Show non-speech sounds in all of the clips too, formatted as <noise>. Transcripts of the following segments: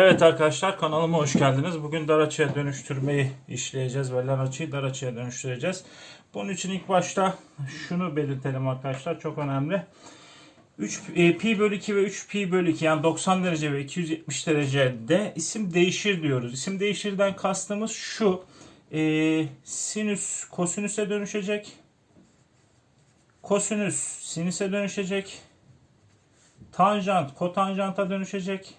Evet arkadaşlar kanalıma hoş geldiniz. Bugün dar açıya dönüştürmeyi işleyeceğiz ve lar açıyı dar açıya dönüştüreceğiz. Bunun için ilk başta şunu belirtelim arkadaşlar çok önemli. 3 e, pi bölü 2 ve 3 pi bölü 2 yani 90 derece ve 270 derecede isim değişir diyoruz. İsim değişirden kastımız şu. E, sinüs kosinüse dönüşecek. Kosinüs sinüse dönüşecek. Tanjant kotanjanta dönüşecek.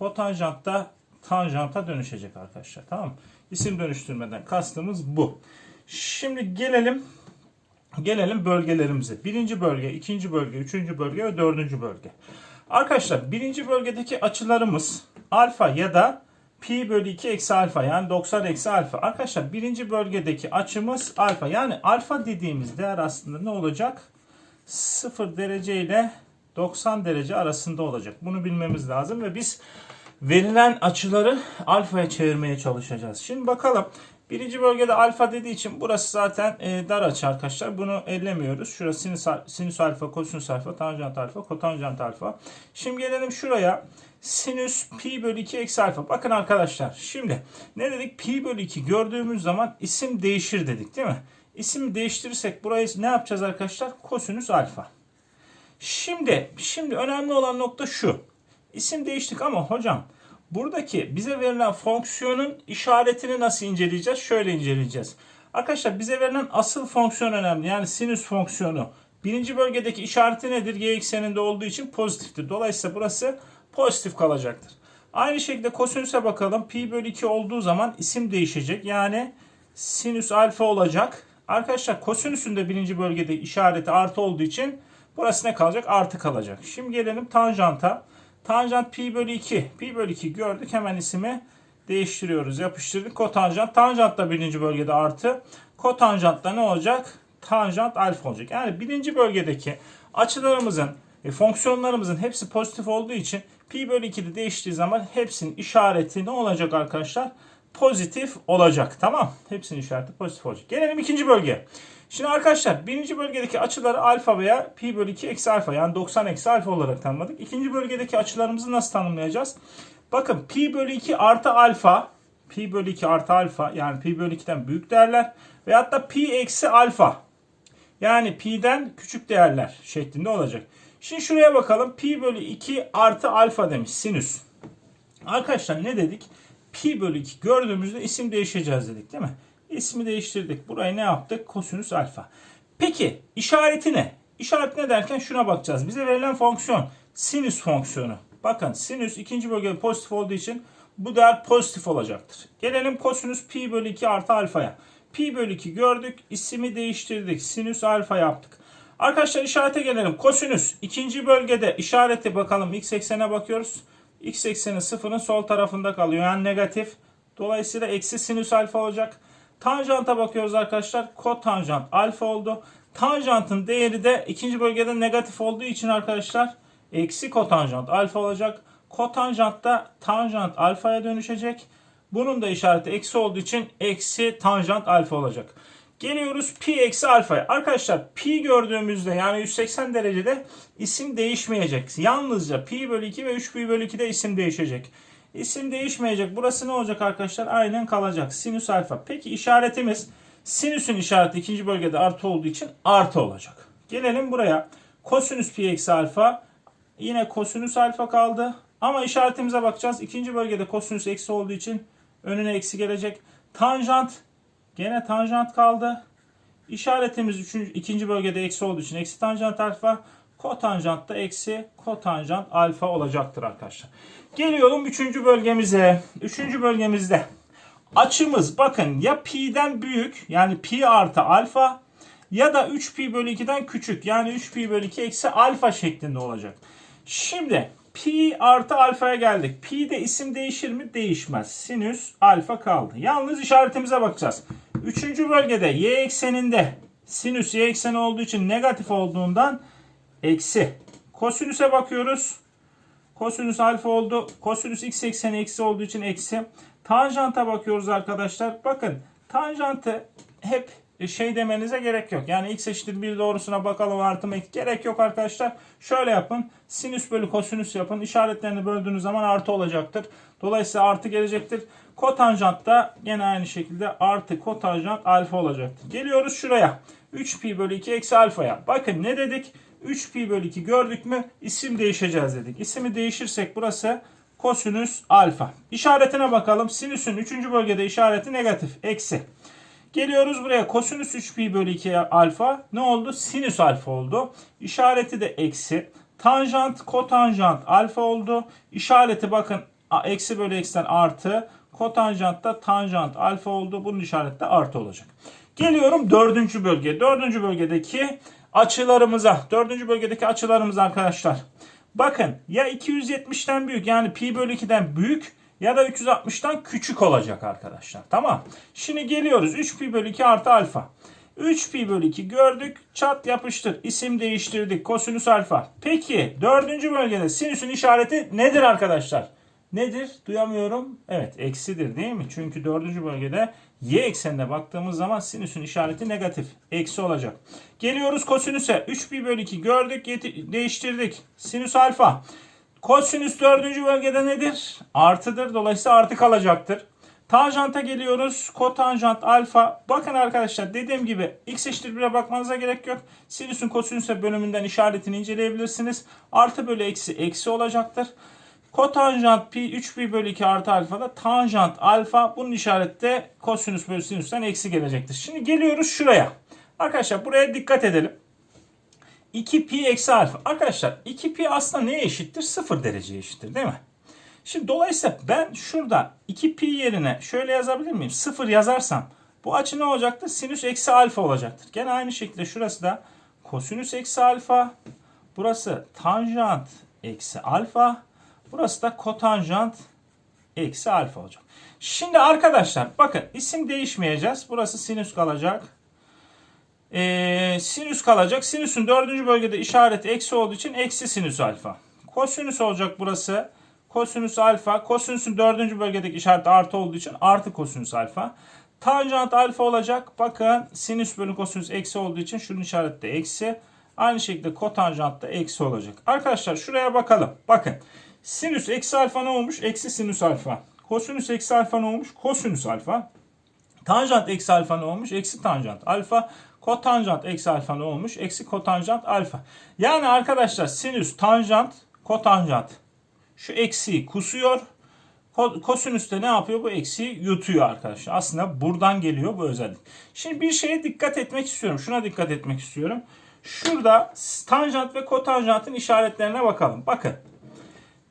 Kotanjant da tanjanta dönüşecek arkadaşlar. Tamam mı? İsim dönüştürmeden kastımız bu. Şimdi gelelim gelelim bölgelerimize. Birinci bölge, ikinci bölge, üçüncü bölge ve dördüncü bölge. Arkadaşlar birinci bölgedeki açılarımız alfa ya da pi bölü 2 eksi alfa yani 90 eksi alfa. Arkadaşlar birinci bölgedeki açımız alfa. Yani alfa dediğimiz değer aslında ne olacak? 0 derece ile 90 derece arasında olacak. Bunu bilmemiz lazım ve biz verilen açıları alfaya çevirmeye çalışacağız. Şimdi bakalım. Birinci bölgede alfa dediği için burası zaten e, dar açı arkadaşlar. Bunu ellemiyoruz. Şurası sinüs, sinüs alfa, kosinüs alfa, tanjant alfa, kotanjant alfa. Şimdi gelelim şuraya. Sinüs pi bölü 2 eksi alfa. Bakın arkadaşlar şimdi ne dedik? Pi bölü 2 gördüğümüz zaman isim değişir dedik değil mi? İsimi değiştirirsek burayı ne yapacağız arkadaşlar? Kosinüs alfa. Şimdi, şimdi önemli olan nokta şu. İsim değiştik ama hocam buradaki bize verilen fonksiyonun işaretini nasıl inceleyeceğiz? Şöyle inceleyeceğiz. Arkadaşlar bize verilen asıl fonksiyon önemli. Yani sinüs fonksiyonu. Birinci bölgedeki işareti nedir? Y ekseninde olduğu için pozitiftir. Dolayısıyla burası pozitif kalacaktır. Aynı şekilde kosinüse bakalım. Pi bölü 2 olduğu zaman isim değişecek. Yani sinüs alfa olacak. Arkadaşlar kosinüsün de birinci bölgede işareti artı olduğu için burası ne kalacak? Artı kalacak. Şimdi gelelim tanjanta. Tanjant pi bölü 2. Pi bölü 2 gördük. Hemen ismi değiştiriyoruz. Yapıştırdık. Kotanjant. Tanjant da birinci bölgede artı. Kotanjant da ne olacak? Tanjant alfa olacak. Yani birinci bölgedeki açılarımızın e, fonksiyonlarımızın hepsi pozitif olduğu için pi bölü 2'de değiştiği zaman hepsinin işareti ne olacak arkadaşlar? Pozitif olacak. Tamam. Hepsinin işareti pozitif olacak. Gelelim ikinci bölgeye. Şimdi arkadaşlar birinci bölgedeki açıları alfa veya pi bölü 2 eksi alfa yani 90 eksi alfa olarak tanımladık. İkinci bölgedeki açılarımızı nasıl tanımlayacağız? Bakın pi bölü 2 artı alfa pi bölü 2 artı alfa yani pi bölü 2'den büyük değerler veyahut da pi eksi alfa yani pi'den küçük değerler şeklinde olacak. Şimdi şuraya bakalım. Pi bölü 2 artı alfa demiş sinüs. Arkadaşlar ne dedik? Pi bölü 2 gördüğümüzde isim değişeceğiz dedik değil mi? İsmi değiştirdik. Burayı ne yaptık? Kosinüs alfa. Peki işareti ne? İşaret ne derken şuna bakacağız. Bize verilen fonksiyon sinüs fonksiyonu. Bakın sinüs ikinci bölgede pozitif olduğu için bu değer pozitif olacaktır. Gelelim kosinüs pi bölü 2 artı alfaya. Pi bölü 2 gördük. ismi değiştirdik. Sinüs alfa yaptık. Arkadaşlar işarete gelelim. Kosinüs ikinci bölgede işareti bakalım. X eksene bakıyoruz. X ekseni sıfırın sol tarafında kalıyor. Yani negatif. Dolayısıyla eksi sinüs alfa olacak. Tanjanta bakıyoruz arkadaşlar. Kotanjant alfa oldu. Tanjantın değeri de ikinci bölgede negatif olduğu için arkadaşlar eksi kotanjant alfa olacak. Kotanjant da tanjant alfaya dönüşecek. Bunun da işareti eksi olduğu için eksi tanjant alfa olacak. Geliyoruz pi eksi alfaya. Arkadaşlar pi gördüğümüzde yani 180 derecede isim değişmeyecek. Yalnızca pi bölü 2 ve 3 pi bölü 2'de isim değişecek. İsim değişmeyecek. Burası ne olacak arkadaşlar? Aynen kalacak. Sinüs alfa. Peki işaretimiz sinüsün işareti ikinci bölgede artı olduğu için artı olacak. Gelelim buraya. Kosinüs pi eksi alfa. Yine kosinüs alfa kaldı. Ama işaretimize bakacağız. İkinci bölgede kosinüs eksi olduğu için önüne eksi gelecek. Tanjant. Gene tanjant kaldı. İşaretimiz üçüncü, ikinci bölgede eksi olduğu için eksi tanjant alfa. Kotanjant da eksi kotanjant alfa olacaktır arkadaşlar. Geliyorum üçüncü bölgemize. Üçüncü bölgemizde açımız bakın ya pi'den büyük yani pi artı alfa ya da 3 pi bölü 2'den küçük yani 3 pi bölü 2 eksi alfa şeklinde olacak. Şimdi pi artı alfaya geldik. Pi'de isim değişir mi? Değişmez. Sinüs alfa kaldı. Yalnız işaretimize bakacağız. Üçüncü bölgede y ekseninde sinüs y ekseni olduğu için negatif olduğundan eksi. Kosinüse bakıyoruz. Kosinüs alfa oldu. Kosinüs x ekseni eksi olduğu için eksi. Tanjanta bakıyoruz arkadaşlar. Bakın tanjantı hep şey demenize gerek yok. Yani x eşittir 1 doğrusuna bakalım artı mı eksi- gerek yok arkadaşlar. Şöyle yapın. Sinüs bölü kosinüs yapın. İşaretlerini böldüğünüz zaman artı olacaktır. Dolayısıyla artı gelecektir. Kotanjant da gene aynı şekilde artı kotanjant alfa olacaktır. Geliyoruz şuraya. 3pi bölü 2 eksi alfaya. Bakın ne dedik? 3pi bölü 2 gördük mü isim değişeceğiz dedik. İsimi değişirsek burası kosinüs alfa. İşaretine bakalım. Sinüsün 3. bölgede işareti negatif. Eksi. Geliyoruz buraya. Kosinüs 3pi bölü 2 alfa. Ne oldu? Sinüs alfa oldu. İşareti de eksi. Tanjant, kotanjant alfa oldu. İşareti bakın eksi bölü eksiden artı. Kotanjant da tanjant alfa oldu. Bunun işareti de artı olacak. Geliyorum dördüncü bölge. Dördüncü bölgedeki açılarımıza. Dördüncü bölgedeki açılarımız arkadaşlar. Bakın ya 270'ten büyük yani pi bölü 2'den büyük ya da 360'tan küçük olacak arkadaşlar. Tamam. Şimdi geliyoruz 3 pi bölü 2 artı alfa. 3 pi bölü 2 gördük. Çat yapıştır. İsim değiştirdik. Kosinüs alfa. Peki dördüncü bölgede sinüsün işareti nedir arkadaşlar? Nedir? Duyamıyorum. Evet eksidir değil mi? Çünkü dördüncü bölgede y eksenine baktığımız zaman sinüsün işareti negatif. Eksi olacak. Geliyoruz kosinüse. 3 pi bölü 2 gördük. değiştirdik. Sinüs alfa. Kosinüs dördüncü bölgede nedir? Artıdır. Dolayısıyla artı kalacaktır. Tanjanta geliyoruz. Kotanjant alfa. Bakın arkadaşlar dediğim gibi x eşittir 1'e bakmanıza gerek yok. Sinüsün kosinüse bölümünden işaretini inceleyebilirsiniz. Artı bölü eksi eksi olacaktır. Kotanjant pi 3 pi bölü 2 artı alfa da tanjant alfa bunun işareti de kosinüs bölü sinüsten eksi gelecektir. Şimdi geliyoruz şuraya. Arkadaşlar buraya dikkat edelim. 2 pi eksi alfa. Arkadaşlar 2 pi aslında neye eşittir? 0 dereceye eşittir değil mi? Şimdi dolayısıyla ben şurada 2 pi yerine şöyle yazabilir miyim? 0 yazarsam bu açı ne olacaktır? Sinüs eksi alfa olacaktır. Gene aynı şekilde şurası da kosinüs eksi alfa. Burası tanjant eksi alfa. Burası da kotanjant eksi alfa olacak. Şimdi arkadaşlar bakın isim değişmeyeceğiz. Burası sinüs kalacak. Ee, sinüs kalacak. Sinüsün dördüncü bölgede işareti eksi olduğu için eksi sinüs alfa. Kosinüs olacak burası. Kosinüs alfa. Kosinüsün dördüncü bölgedeki işareti artı olduğu için artı kosinüs alfa. Tanjant alfa olacak. Bakın sinüs bölü kosinüs eksi olduğu için şunun işareti de eksi. Aynı şekilde kotanjant da eksi olacak. Arkadaşlar şuraya bakalım. Bakın. Sinüs eksi alfa ne olmuş? Eksi sinüs alfa. Kosinüs eksi alfa ne olmuş? Kosinüs alfa. Tanjant eksi alfa ne olmuş? Eksi tanjant alfa. Kotanjant eksi alfa ne olmuş? Eksi kotanjant alfa. Yani arkadaşlar sinüs, tanjant, kotanjant şu eksiyi kusuyor. Ko- Kosinüs de ne yapıyor? Bu eksiyi yutuyor arkadaşlar. Aslında buradan geliyor bu özellik. Şimdi bir şeye dikkat etmek istiyorum. Şuna dikkat etmek istiyorum. Şurada tanjant ve kotanjantın işaretlerine bakalım. Bakın.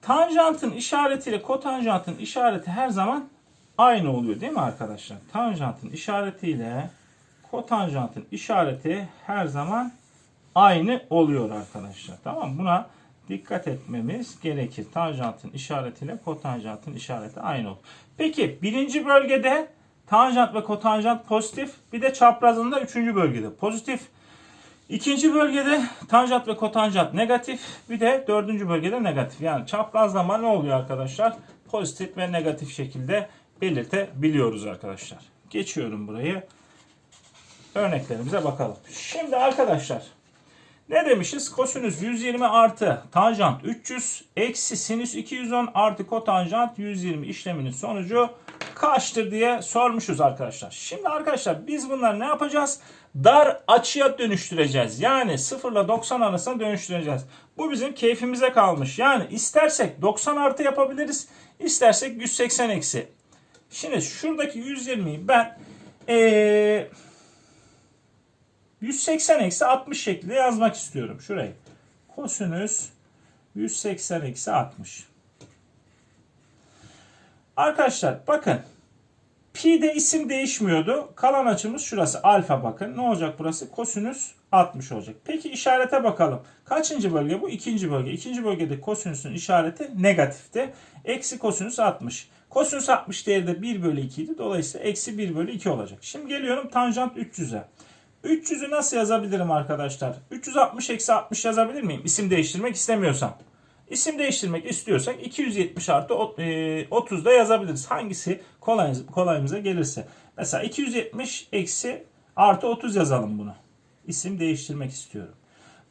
Tanjantın işaretiyle kotanjantın işareti her zaman aynı oluyor değil mi arkadaşlar? Tanjantın işaretiyle kotanjantın işareti her zaman aynı oluyor arkadaşlar. Tamam? Buna dikkat etmemiz gerekir. Tanjantın işaretiyle kotanjantın işareti aynı olur. Peki birinci bölgede tanjant ve kotanjant pozitif. Bir de çaprazında üçüncü bölgede pozitif. İkinci bölgede tanjant ve kotanjant negatif. Bir de dördüncü bölgede negatif. Yani çaprazlama ne oluyor arkadaşlar? Pozitif ve negatif şekilde belirtebiliyoruz arkadaşlar. Geçiyorum burayı. Örneklerimize bakalım. Şimdi arkadaşlar ne demişiz? Kosinüs 120 artı tanjant 300 eksi sinüs 210 artı kotanjant 120 işleminin sonucu kaçtır diye sormuşuz arkadaşlar. Şimdi arkadaşlar biz bunları ne yapacağız? Dar açıya dönüştüreceğiz. Yani 0 ile 90 arasına dönüştüreceğiz. Bu bizim keyfimize kalmış. Yani istersek 90 artı yapabiliriz. istersek 180 eksi. Şimdi şuradaki 120'yi ben ee, 180 eksi 60 şeklinde yazmak istiyorum. Şurayı. Kosinüs 180 eksi 60. Arkadaşlar bakın. Pi'de isim değişmiyordu. Kalan açımız şurası. Alfa bakın. Ne olacak burası? Kosinüs 60 olacak. Peki işarete bakalım. Kaçıncı bölge bu? İkinci bölge. İkinci bölgede kosinüsün işareti negatifti. Eksi kosinüs 60. Kosinüs 60 değeri de 1 bölü 2 idi. Dolayısıyla eksi 1 bölü 2 olacak. Şimdi geliyorum tanjant 300'e. 300'ü nasıl yazabilirim arkadaşlar? 360 eksi 60 yazabilir miyim? İsim değiştirmek istemiyorsam. İsim değiştirmek istiyorsak 270 artı ot- e, 30 da yazabiliriz. Hangisi kolay, kolayımıza gelirse. Mesela 270 eksi Artı 30 yazalım bunu. İsim değiştirmek istiyorum.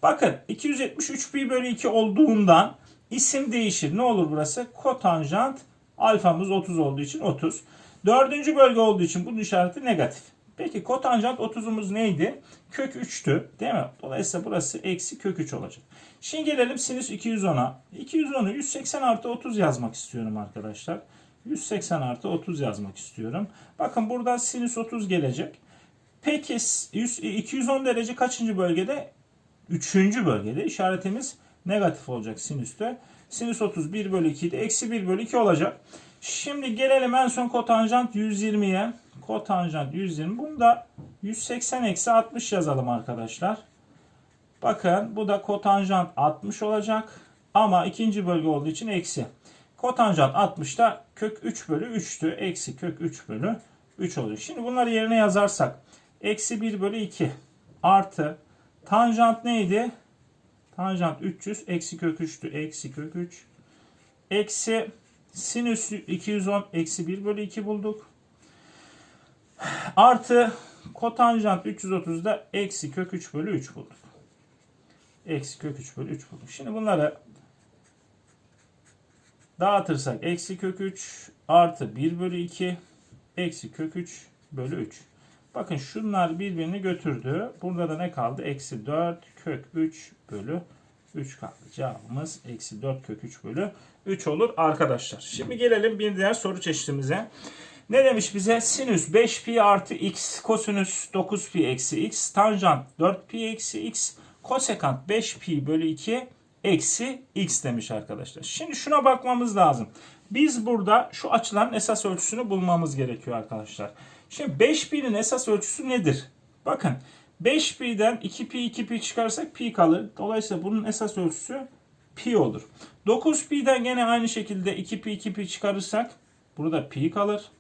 Bakın 273 pi bölü 2 olduğundan isim değişir. Ne olur burası? Kotanjant alfamız 30 olduğu için 30. Dördüncü bölge olduğu için bunun işareti negatif. Peki kotanjant 30'umuz neydi? Kök 3'tü değil mi? Dolayısıyla burası eksi kök 3 olacak. Şimdi gelelim sinüs 210'a. 210'u 180 artı 30 yazmak istiyorum arkadaşlar. 180 artı 30 yazmak istiyorum. Bakın buradan sinüs 30 gelecek. Peki 100, 210 derece kaçıncı bölgede? Üçüncü bölgede işaretimiz negatif olacak sinüste. Sinüs 30 1 bölü 2 de eksi 1 bölü 2 olacak. Şimdi gelelim en son kotanjant 120'ye. Kotanjant 120. Bunu da 180 eksi 60 yazalım arkadaşlar. Bakın bu da kotanjant 60 olacak. Ama ikinci bölge olduğu için eksi. Kotanjant 60 da kök 3 bölü 3'tü. Eksi kök 3 bölü 3 oluyor. Şimdi bunları yerine yazarsak. Eksi 1 bölü 2 artı tanjant neydi? Tanjant 300 eksi kök 3'tü. Eksi kök 3. Eksi sinüs 210 eksi 1 bölü 2 bulduk. Artı kotanjant 330'da eksi kök 3 bölü 3 bulduk. Eksi kök 3 bölü 3 bulduk. Şimdi bunları dağıtırsak eksi kök 3 artı 1 bölü 2 eksi kök 3 bölü 3. Bakın şunlar birbirini götürdü. Burada da ne kaldı? Eksi 4 kök 3 bölü 3 kaldı. Cevabımız eksi 4 kök 3 bölü 3 olur arkadaşlar. Şimdi gelelim bir diğer soru çeşitimize. Ne demiş bize? Sinüs 5 pi artı x, kosinüs 9 pi eksi x, tanjant 4 pi eksi x, kosekant 5 pi bölü 2 eksi x demiş arkadaşlar. Şimdi şuna bakmamız lazım. Biz burada şu açıların esas ölçüsünü bulmamız gerekiyor arkadaşlar. Şimdi 5 pi'nin esas ölçüsü nedir? Bakın 5 pi'den 2 pi 2 pi çıkarsak pi kalır. Dolayısıyla bunun esas ölçüsü pi olur. 9 pi'den gene aynı şekilde 2 pi 2 pi çıkarırsak burada pi kalır.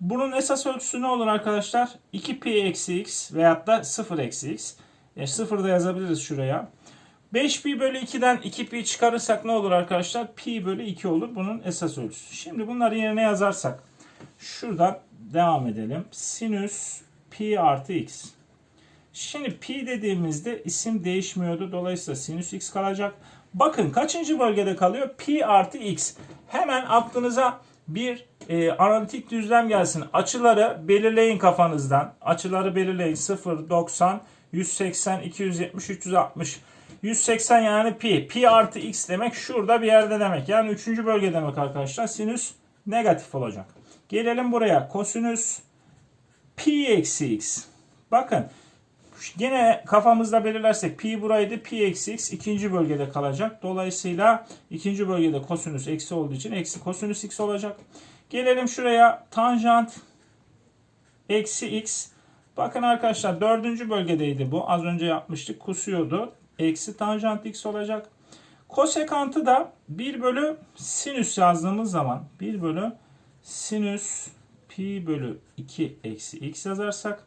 Bunun esas ölçüsü ne olur arkadaşlar? 2 pi eksi x veyahut da 0 eksi x. E 0 da yazabiliriz şuraya. 5 pi bölü 2'den 2 pi çıkarırsak ne olur arkadaşlar? Pi bölü 2 olur bunun esas ölçüsü. Şimdi bunları yerine yazarsak şuradan devam edelim. Sinüs pi artı x. Şimdi pi dediğimizde isim değişmiyordu. Dolayısıyla sinüs x kalacak. Bakın kaçıncı bölgede kalıyor? Pi artı x. Hemen aklınıza bir e, analitik düzlem gelsin. Açıları belirleyin kafanızdan. Açıları belirleyin. 0, 90, 180, 270, 360. 180 yani pi. Pi artı x demek şurada bir yerde demek. Yani 3. bölge demek arkadaşlar. Sinüs negatif olacak. Gelelim buraya. Kosinüs pi eksi x. Bakın Gene kafamızda belirlersek pi buraydı. Pi eksi x ikinci bölgede kalacak. Dolayısıyla ikinci bölgede kosinüs eksi olduğu için eksi kosinüs x olacak. Gelelim şuraya tanjant eksi x. Bakın arkadaşlar dördüncü bölgedeydi bu. Az önce yapmıştık. Kusuyordu. Eksi tanjant x olacak. Kosekantı da 1 bölü sinüs yazdığımız zaman 1 bölü sinüs pi bölü 2 eksi x yazarsak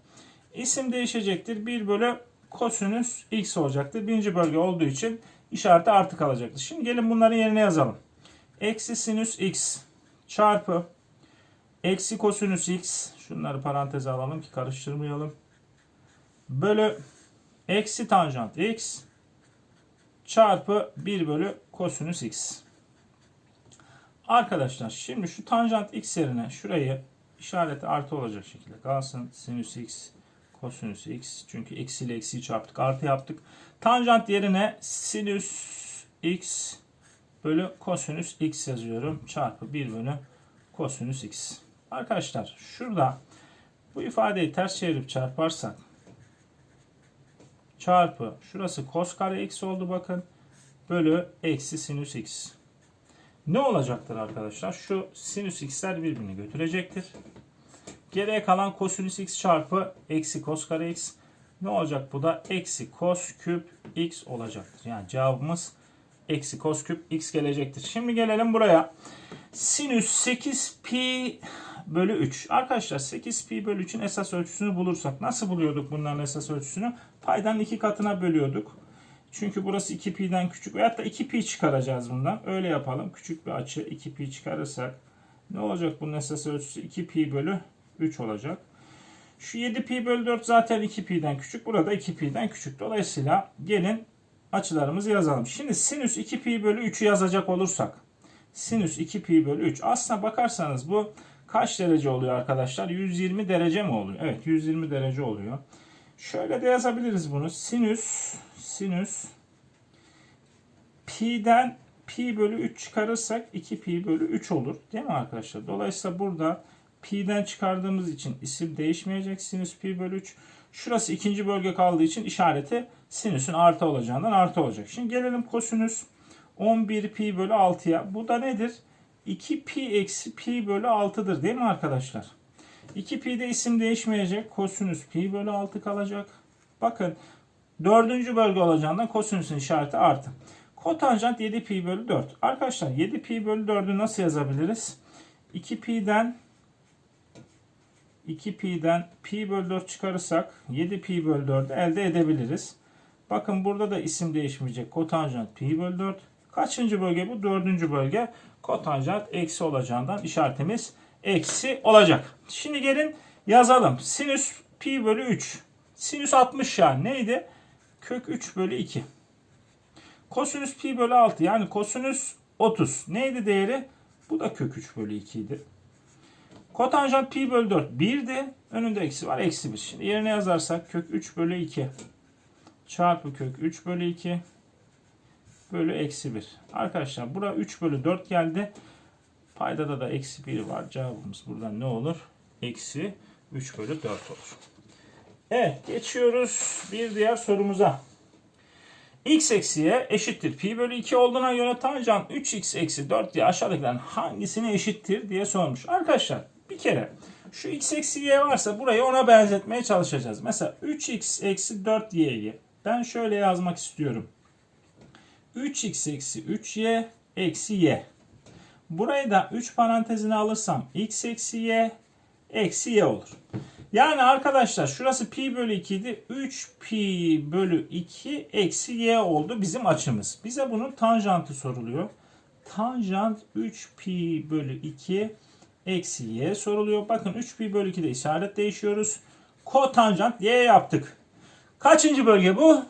isim değişecektir. 1 bölü kosinüs x olacaktır. Birinci bölge olduğu için işareti artı kalacaktır. Şimdi gelin bunların yerine yazalım. Eksi sinüs x çarpı eksi kosinüs x şunları paranteze alalım ki karıştırmayalım. Bölü eksi tanjant x çarpı 1 bölü kosinüs x. Arkadaşlar şimdi şu tanjant x yerine şurayı işareti artı olacak şekilde kalsın. Sinüs x kosinüs x. Çünkü eksi ile eksiyi çarptık. Artı yaptık. Tanjant yerine sinüs x bölü kosinüs x yazıyorum. Çarpı 1 bölü kosinüs x. Arkadaşlar şurada bu ifadeyi ters çevirip çarparsak çarpı şurası kos kare x oldu bakın. Bölü eksi sinüs x. Ne olacaktır arkadaşlar? Şu sinüs x'ler birbirini götürecektir. Geriye kalan kosinüs x çarpı eksi kos kare x. Ne olacak bu da? Eksi kos küp x olacaktır. Yani cevabımız eksi kos küp x gelecektir. Şimdi gelelim buraya. Sinüs 8 pi bölü 3. Arkadaşlar 8 pi bölü 3'ün esas ölçüsünü bulursak nasıl buluyorduk bunların esas ölçüsünü? Paydanın iki katına bölüyorduk. Çünkü burası 2 pi'den küçük veyahut da 2 pi çıkaracağız bundan. Öyle yapalım. Küçük bir açı 2 pi çıkarırsak ne olacak bunun esas ölçüsü? 2 pi bölü 3 olacak. Şu 7 pi bölü 4 zaten 2 pi'den küçük. Burada 2 pi'den küçük. Dolayısıyla gelin açılarımızı yazalım. Şimdi sinüs 2 pi bölü 3'ü yazacak olursak. Sinüs 2 pi bölü 3. Aslına bakarsanız bu kaç derece oluyor arkadaşlar? 120 derece mi oluyor? Evet 120 derece oluyor. Şöyle de yazabiliriz bunu. Sinüs sinüs pi'den pi bölü 3 çıkarırsak 2 pi bölü 3 olur. Değil mi arkadaşlar? Dolayısıyla burada pi'den çıkardığımız için isim değişmeyecek. Sinüs pi bölü 3. Şurası ikinci bölge kaldığı için işareti sinüsün artı olacağından artı olacak. Şimdi gelelim kosinüs 11 pi bölü 6'ya. Bu da nedir? 2 pi eksi pi bölü 6'dır değil mi arkadaşlar? 2 pi'de isim değişmeyecek. Kosinüs pi bölü 6 kalacak. Bakın dördüncü bölge olacağından kosinüsün işareti artı. Kotanjant 7 pi bölü 4. Arkadaşlar 7 pi bölü 4'ü nasıl yazabiliriz? 2 pi'den 2 pi'den pi bölü 4 çıkarırsak 7 pi bölü 4'ü elde edebiliriz. Bakın burada da isim değişmeyecek. Kotanjant pi bölü 4. Kaçıncı bölge bu? Dördüncü bölge. Kotanjant eksi olacağından işaretimiz eksi olacak. Şimdi gelin yazalım. Sinüs pi bölü 3. Sinüs 60 yani neydi? Kök 3 bölü 2. Kosinüs pi bölü 6 yani kosinüs 30. Neydi değeri? Bu da kök 3 bölü 2 idi. Kotanjant pi bölü 4 1'di. Önünde eksi var. Eksi 1. Şimdi yerine yazarsak kök 3 bölü 2 çarpı kök 3 bölü 2 bölü eksi 1. Arkadaşlar bura 3 bölü 4 geldi. Paydada da eksi 1 var. Cevabımız buradan ne olur? Eksi 3 bölü 4 olur. Evet geçiyoruz bir diğer sorumuza. x eksiye eşittir. Pi bölü 2 olduğuna göre tanjant 3x eksi 4 diye aşağıdakilerin hangisine eşittir diye sormuş. Arkadaşlar bir kere şu x eksi y varsa burayı ona benzetmeye çalışacağız. Mesela 3x eksi 4y'yi ben şöyle yazmak istiyorum. 3x eksi 3y eksi y. Burayı da 3 parantezine alırsam x eksi y eksi y olur. Yani arkadaşlar şurası pi bölü 2 idi. 3 pi bölü 2 eksi y oldu bizim açımız. Bize bunun tanjantı soruluyor. Tanjant 3 pi bölü 2 eksi y soruluyor. Bakın 3 pi bölü 2'de işaret değişiyoruz. Kotanjant y yaptık. Kaçıncı bölge bu?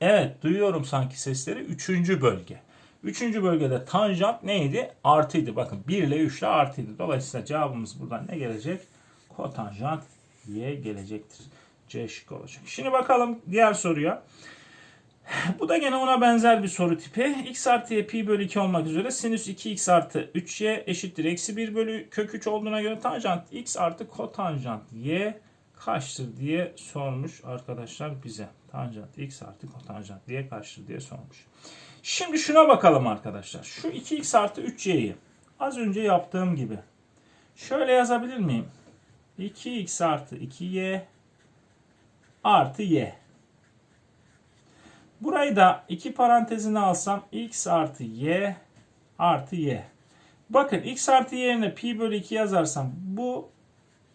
Evet duyuyorum sanki sesleri. Üçüncü bölge. Üçüncü bölgede tanjant neydi? Artıydı. Bakın 1 ile 3 ile artıydı. Dolayısıyla cevabımız buradan ne gelecek? Kotanjant y gelecektir. C şıkkı olacak. Şimdi bakalım diğer soruya. <sighs> Bu da gene ona benzer bir soru tipi. x artı y pi bölü 2 olmak üzere sinüs 2x artı 3y eşittir. Eksi 1 bölü kök 3 olduğuna göre tanjant x artı kotanjant y kaçtır diye sormuş arkadaşlar bize. Tanjant x artı kotanjant y kaçtır diye sormuş. Şimdi şuna bakalım arkadaşlar. Şu 2x artı 3y'yi az önce yaptığım gibi şöyle yazabilir miyim? 2x artı 2y artı y. Burayı da iki parantezine alsam x artı y artı y. Bakın x artı y yerine pi bölü 2 yazarsam bu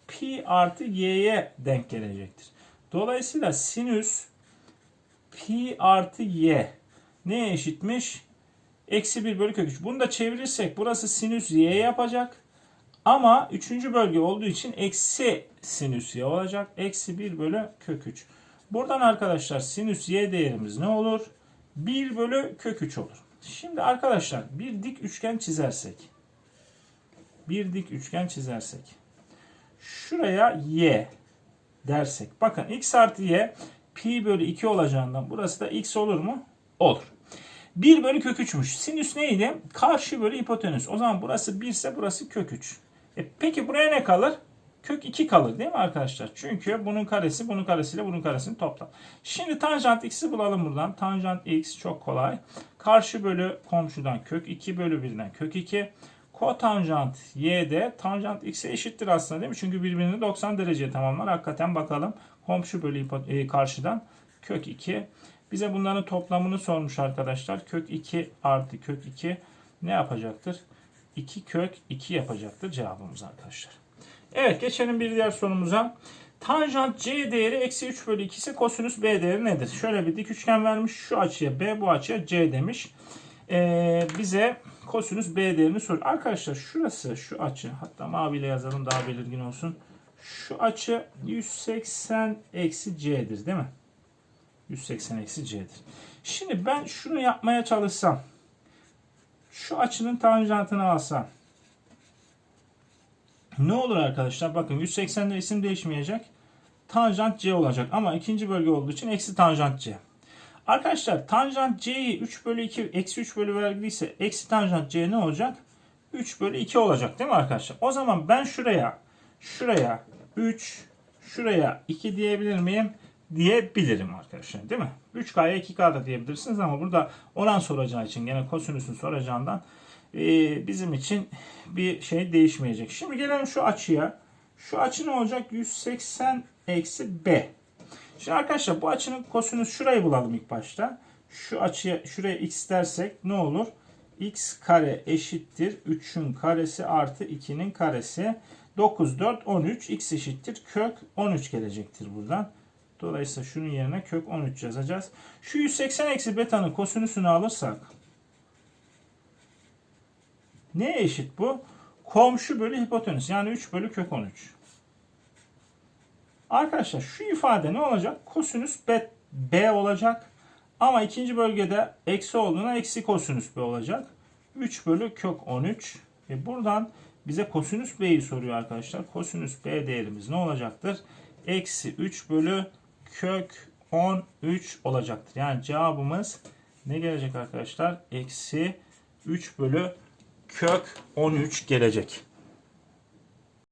pi artı y'ye denk gelecektir. Dolayısıyla sinüs pi artı y neye eşitmiş? Eksi 1 bölü kök 3. Bunu da çevirirsek burası sinüs y yapacak. Ama üçüncü bölge olduğu için eksi sinüs y olacak. Eksi 1 bölü kök 3. Buradan arkadaşlar sinüs y değerimiz ne olur? 1 bölü kök 3 olur. Şimdi arkadaşlar bir dik üçgen çizersek. Bir dik üçgen çizersek. Şuraya y dersek. Bakın x artı y pi bölü 2 olacağından burası da x olur mu? Olur. 1 bölü kök 3'müş. Sinüs neydi? Karşı bölü hipotenüs. O zaman burası 1 ise burası kök 3. E peki buraya ne kalır? Kök 2 kalır değil mi arkadaşlar? Çünkü bunun karesi bunun karesiyle bunun karesini toplam. Şimdi tanjant x'i bulalım buradan. Tanjant x çok kolay. Karşı bölü komşudan kök 2 bölü 1'den kök 2. Kotanjant y de tanjant x'e eşittir aslında değil mi? Çünkü birbirini 90 dereceye tamamlar. Hakikaten bakalım. Komşu bölü e, karşıdan kök 2. Bize bunların toplamını sormuş arkadaşlar. Kök 2 artı kök 2 ne yapacaktır? 2 kök 2 yapacaktır cevabımız arkadaşlar. Evet geçelim bir diğer sorumuza. Tanjant c değeri eksi 3 bölü 2 ise kosinüs b değeri nedir? Şöyle bir dik üçgen vermiş. Şu açıya b bu açıya c demiş. Ee, bize kosinüs b değerini soruyor. Arkadaşlar şurası şu açı hatta maviyle yazalım daha belirgin olsun. Şu açı 180 eksi c'dir değil mi? 180 eksi c'dir. Şimdi ben şunu yapmaya çalışsam. Şu açının tanjantını alsam. Ne olur arkadaşlar? Bakın 180'de isim değişmeyecek. Tanjant c olacak. Ama ikinci bölge olduğu için eksi tanjant c. Arkadaşlar tanjant c'yi 3 bölü 2 eksi 3 bölü verdiyse eksi tanjant c ne olacak? 3 bölü 2 olacak değil mi arkadaşlar? O zaman ben şuraya şuraya 3 şuraya 2 diyebilir miyim? Diyebilirim arkadaşlar değil mi? 3K'ya 2K da diyebilirsiniz ama burada oran soracağı için gene kosinüsün soracağından e, bizim için bir şey değişmeyecek. Şimdi gelelim şu açıya. Şu açı ne olacak? 180 eksi B. Şimdi arkadaşlar bu açının kosinüs şurayı bulalım ilk başta. Şu açıya şuraya x dersek ne olur? x kare eşittir 3'ün karesi artı 2'nin karesi. 9, 4, 13 x eşittir kök 13 gelecektir buradan. Dolayısıyla şunun yerine kök 13 yazacağız. Şu 180 eksi beta'nın kosinüsünü alırsak neye eşit bu? Komşu bölü hipotenüs yani 3 bölü kök 13. Arkadaşlar şu ifade ne olacak? Kosinüs B, B olacak. Ama ikinci bölgede eksi olduğuna eksi kosinüs B olacak. 3 bölü kök 13. E buradan bize kosinüs B'yi soruyor arkadaşlar. Kosinüs B değerimiz ne olacaktır? Eksi 3 bölü kök 13 olacaktır. Yani cevabımız ne gelecek arkadaşlar? Eksi 3 bölü kök 13 gelecek.